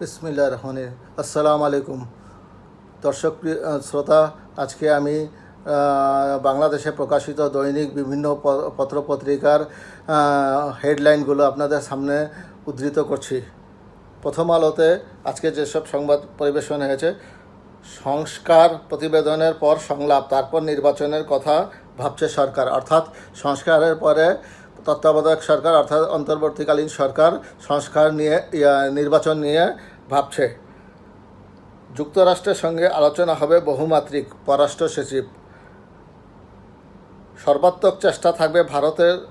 বিসমিল্লা রহমান আসসালামু আলাইকুম। দর্শক শ্রোতা, আজকে আমি বাংলাদেশে প্রকাশিত দৈনিক বিভিন্ন পত্রপত্রিকার হেডলাইনগুলো আপনাদের সামনে উদ্ধৃত করছি। প্রথম আলোতে আজকে যেসব সংবাদ পরিবেশন হয়েছে, সংস্কার প্রতিবেদনের পর সংলাপ, তারপর নির্বাচনের কথা ভাবছে সরকার। অর্থাৎ সংস্কারের পরে তত্ত্বাবধায়ক সরকার অর্থাৎ অন্তর্বর্তীকালীন সরকার সংস্কার নিয়ে নির্বাচন নিয়ে ভাবছে। যুক্তরাষ্ট্রের সঙ্গে আলোচনা হবে বহুমাত্রিক পররাষ্ট্র সচিব। সর্বাত্মক চেষ্টা থাকবে ভারতের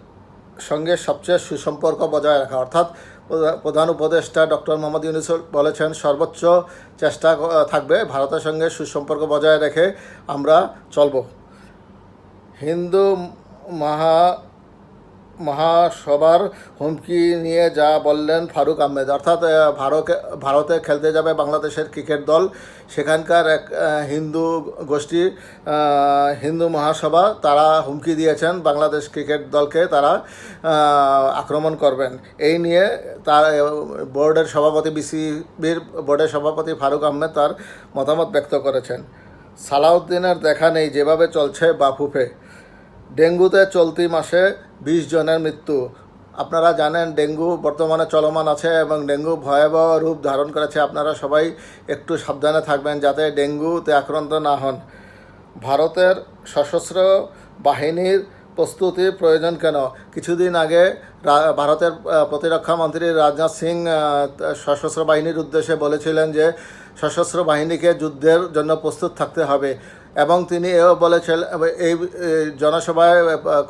সঙ্গে সবচেয়ে সুসম্পর্ক বজায় রাখা। অর্থাৎ প্রধা- প্রধান উপদেষ্টা ডক্টর মোহাম্মদ ইউনুস বলেছেন, সর্বোচ্চ চেষ্টা থাকবে ভারতের সঙ্গে সুসম্পর্ক বজায় রেখে আমরা চলব। হিন্দু মহা মহাসভার হুমকি নিয়ে যা বললেন ফারুক আহমেদ। অর্থাৎ ভারতে ভারতে খেলতে যাবে বাংলাদেশের ক্রিকেট দল। সেখানকার এক হিন্দু গোষ্ঠী হিন্দু মহাসভা, তারা হুমকি দিয়েছেন বাংলাদেশ ক্রিকেট দলকে তারা আক্রমণ করবেন। এই নিয়ে তার বোর্ডের সভাপতি বিসিবির বোর্ডের সভাপতি ফারুক আহমেদ তার মতামত ব্যক্ত করেছেন। সালাউদ্দিনের দেখা নেই, যেভাবে চলছে বাফুফে। ডেঙ্গুতে চলতি মাসে বিশ জনের মৃত্যু। আপনারা জানেন ডেঙ্গু বর্তমানে চলমান আছে এবং ডেঙ্গু ভয়াবহ রূপ ধারণ করেছে। আপনারা সবাই একটু সাবধানে থাকবেন যাতে ডেঙ্গুতে আক্রান্ত না হন। ভারতের সশস্ত্র বাহিনীর প্রস্তুতির প্রয়োজন কেন? কিছুদিন আগে ভারতের প্রতিরক্ষা মন্ত্রী রাজনাথ সিং সশস্ত্র বাহিনীর উদ্দেশ্যে বলেছিলেন যে সশস্ত্র বাহিনীকে যুদ্ধের জন্য প্রস্তুত থাকতে হবে। এবং তিনি এও বলেছেন, এই জনসভায়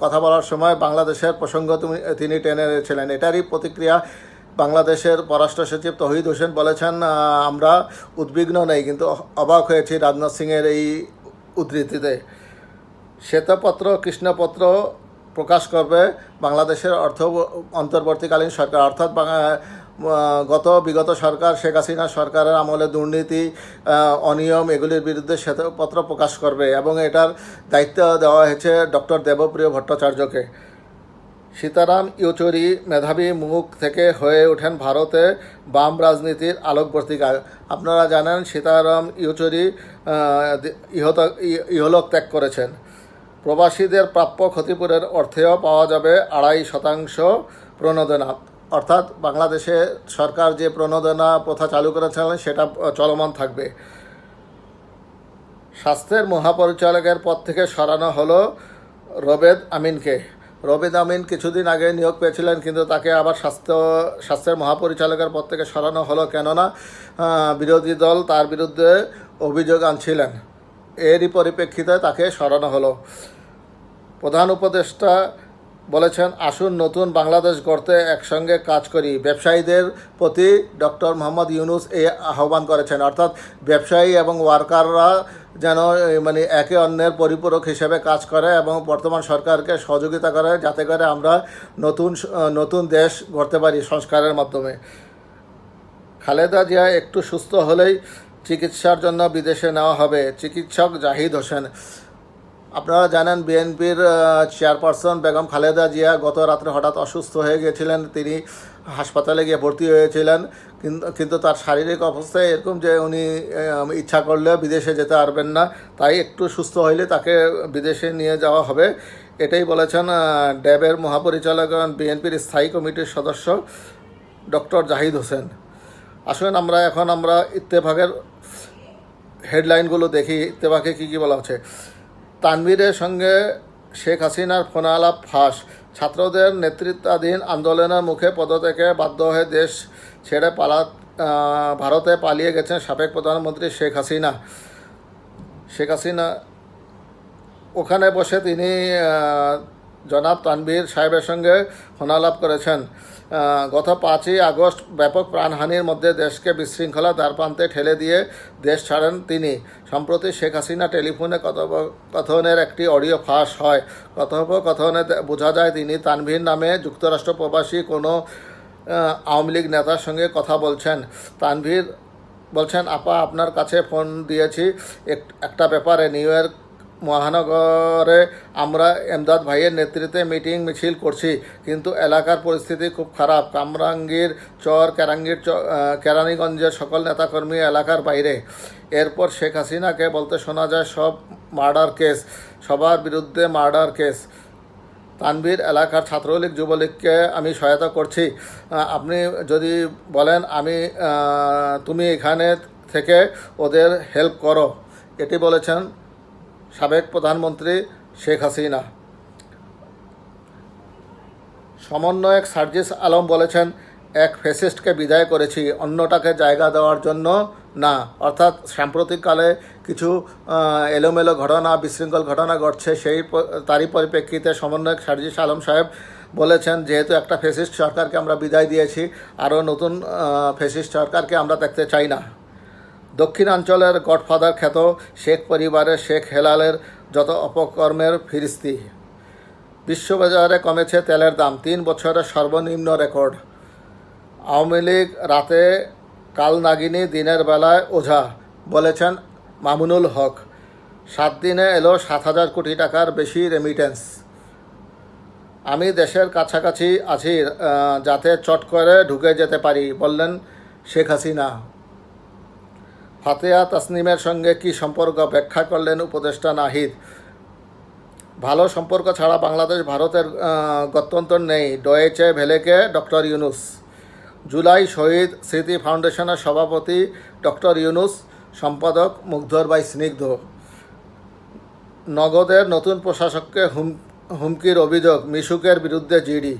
কথা বলার সময় বাংলাদেশের প্রসঙ্গ তিনি টেনে এনেছিলেন। এটারই প্রতিক্রিয়া বাংলাদেশের পররাষ্ট্র সচিব তহিদ হোসেন বলেছেন আমরা উদ্বিগ্ন নেই, কিন্তু অবাক হয়েছি রাজনাথ সিংয়ের এই উদ্ধৃতিতে। শ্বেতপত্র, কৃষ্ণপত্র প্রকাশ করবে বাংলাদেশের অর্থ অন্তর্বর্তীকালীন সরকার, অর্থাৎ গত বিগত সরকার শেখ হাসিনা সরকারের আমলে দুর্নীতি অনিয়ম এগুলির বিরুদ্ধে শ্বেতপত্র প্রকাশ করবে এবং এটার দায়িত্ব দেওয়া হয়েছে ডক্টর দেবপ্রিয় ভট্টাচার্যকে। সীতারাম ইউচুরি মেধাবী মুখ থেকে হয়ে ওঠেন ভারতে বাম রাজনীতির আলোকবর্তিকা। আপনারা জানেন সীতারাম ইউচুরি ইহত ইহলোক ত্যাগ করেছেন। প্রবাসীদের প্রাপ্য ক্ষতিপূরের অর্থেও পাওয়া যাবে আড়াই শতাংশ প্রণোদনা। অর্থাৎ বাংলাদেশে সরকার যে প্রণোদনা প্রথা চালু করেছিলেন সেটা চলমান থাকবে। স্বাস্থ্যের মহাপরিচালকের পদ থেকে সরানো হলো রবেদ আমিনকে। রবেদ আমিন কিছুদিন আগে নিয়োগ পেয়েছিলেন, কিন্তু তাকে আবার স্বাস্থ্য স্বাস্থ্যের মহাপরিচালকের পদ থেকে সরানো হলো কেননা বিরোধী দল তার বিরুদ্ধে অভিযোগ আনছিলেন। এরই পরিপ্রেক্ষিতে তাকে সরানো হলো। প্রধান উপদেষ্টা বলেছেন, আসুন নতুন বাংলাদেশ গড়তে একসঙ্গে কাজ করি। ব্যবসায়ীদের প্রতি ডক্টর মোহাম্মদ ইউনুস এই আহ্বান করেছেন। অর্থাৎ ব্যবসায়ী এবং ওয়ার্কাররা যেন মানে একে অন্যের পরিপূরক হিসেবে কাজ করে এবং বর্তমান সরকারকে সহযোগিতা করে, যাতে করে আমরা নতুন নতুন দেশ গড়তে পারি সংস্কারের মাধ্যমে। খালেদা জিয়া একটু সুস্থ হলেই চিকিৎসার জন্য বিদেশে নেওয়া হবে। চিকিৎসক জাহিদ হোসেন আপনারা জানেন বিএনপির চেয়ারপারসন বেগম খালেদা জিয়া গত রাত্রে হঠাৎ অসুস্থ হয়ে গিয়েছিলেন তিনি হাসপাতালে গিয়ে ভর্তি হয়েছিলেন। কিন্তু তার শারীরিক অবস্থায় এরকম যে উনি ইচ্ছা করলে বিদেশে যেতে পারবেন না। তাই একটু সুস্থ হইলে তাকে বিদেশে নিয়ে যাওয়া হবে। এটাই বলেছেন ড্যাবের মহাপরিচালক বিএনপির স্থায়ী কমিটির সদস্য ডক্টর জাহিদ হোসেন। আসুন আমরা এখন আমরা ইত্তেফাকের হেডলাইনগুলো দেখি। ইত্তেফাকে কী কী বলা হচ্ছে? তানভীরের সঙ্গে শেখ হাসিনার ফোনালাপ ফাঁস। ছাত্রদের নেতৃত্বাধীন আন্দোলনের মুখে পদত্যাগে বাধ্য হয়ে দেশ ছেড়ে পালা ভারতে পালিয়ে গেছেন সাবেক প্রধানমন্ত্রী শেখ হাসিনা। শেখ হাসিনা ওখানে বসে তিনি জনাব তানভীর সাহেবের সঙ্গে ফোনালাপ করেছেন। গত পাঁচই আগস্ট ব্যাপক প্রাণহানির মধ্যে দেশকে বিশৃঙ্খলা দ্বারপ্রান্তে ঠেলে দিয়ে দেশ ছাড়েন তিনি। সম্প্রতি শেখ হাসিনা টেলিফোনে কথোপকথনের একটি অডিও ফাঁস হয়। কথোপকথনে বোঝা যায় তিনি তানভীর নামে যুক্তরাষ্ট্র প্রবাসী, কোনো আওয়ামী লীগ নেতার সঙ্গে কথা বলছেন। তানভীর বলছেন, আপা, আপনার কাছে ফোন দিয়েছি। এক- একটা ব্যাপারে নিউ ইয়র্ক মহানগরে আমরা এমদাদ ভাইয়ের নেতৃত্বে মিটিং মিছিল করছি। কিন্তু এলাকার পরিস্থিতি খুব খারাপ। কামরাঙ্গীর চর, কেরাঙ্গীর কেরানীগঞ্জের সকল নেতাকর্মী এলাকার বাইরে। এরপর শেখ হাসিনাকে বলতে শোনা যায়, সব মার্ডার কেস, সবার বিরুদ্ধে মার্ডার কেস। তানভীর এলাকার ছাত্রলীগ, যুবলীগকে আমি সহায়তা করছি। আপনি যদি বলেন, আমি তুমি এখানে থেকে ওদের হেল্প করো। এটি বলেছেন সাবেক প্রধানমন্ত্রী শেখ হাসিনা। সমন্বয়ক সার্জিস আলম বলেছেন, এক ফেসিস্টকে বিদায় করেছি, অন্যটাকে জায়গা দেওয়ার জন্য না। অর্থাৎ সাম্প্রতিককালে কিছু এলোমেলো ঘটনা, বিশৃঙ্খল ঘটনা ঘটছে, সেই তারই পরিপ্রেক্ষিতে সমন্বয়ক সার্জিস আলম সাহেব বলেছেন, যেহেতু একটা ফেসিস্ট সরকারকে আমরা বিদায় দিয়েছি, আরও নতুন ফেসিস্ট সরকারকে আমরা দেখতে চাই না। দক্ষিণাঞ্চলের গডফাদার খ্যাত শেখ পরিবারের শেখ হেলালের যত অপকর্মের ফিরিস্তি। বিশ্ববাজারে কমেছে তেলের দাম। তিন বছরের সর্বনিম্ন রেকর্ড। আওয়ামী লীগ রাতে কালনাগিনী দিনের বেলায় ওঝা, বলেছেন মামুনুল হক। সাত দিনে এলো সাত হাজার কোটি টাকার বেশি রেমিটেন্স আমি দেশের কাছাকাছি আছি যাতে চট করে ঢুকে যেতে পারি, বললেন শেখ হাসিনা। ফাতেহা তাসনিমের সঙ্গে কি সম্পর্ক ব্যাখ্যা করলেন উপদেষ্টা নাহিদ? ভালো সম্পর্ক ছাড়া বাংলাদেশ, ভারতের গত্যন্তর নেই। ডয়েচে ভেলেকে ডক্টর ইউনুস। জুলাই শহীদ স্মৃতি ফাউন্ডেশনের সভাপতি ডক্টর ইউনুস, সম্পাদক মুগ্ধর বাই স্নিগ্ধ। নগদের নতুন প্রশাসককে হুম, হুমকির অভিযোগ, মিশুকের বিরুদ্ধে জিডি।